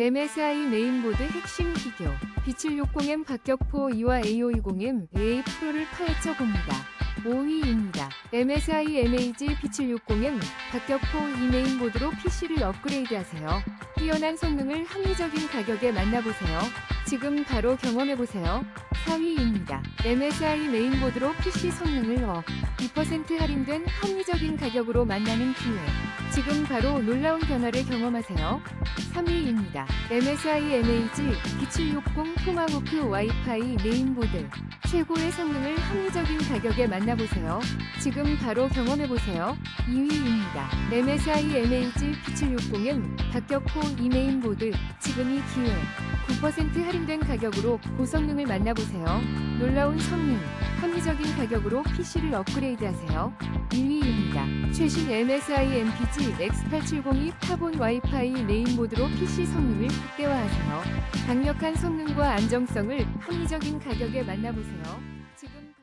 MSI 메인보드 핵심 비교 B760M 박격포 2와 A520M A 프로를 파헤쳐 봅니다. 5위입니다. MSI MAG B760M 박격포 2 메인보드로 PC를 업그레이드하세요. 뛰어난 성능을 합리적인 가격에 만나보세요. 지금 바로 경험해보세요. 4위입니다. MSI 메인보드로 PC 성능을 업, 2% 할인된 합리적인 가격으로 만나는 기회. 지금 바로 놀라운 변화를 경험하세요. 3위입니다. MSI MAG B760 토마호크 와이파이 메인보드. 최고의 성능을 합리적인 가격에 만나보세요. 지금 바로 경험해보세요. 2위입니다. MSI MAG B760M 박격포 2메인보드. 지금이 기회. 9% 할인된 가격으로 고성능을 만나보세요. 놀라운 성능, 합리적인 가격으로 PC를 업그레이드하세요. 1위입니다. 최신 MSI MPG X8702 카본 와이파이 메인보드로 PC 성능을 극대화하세요. 강력한 성능과 안정성을 합리적인 가격에 만나보세요. 지금 바-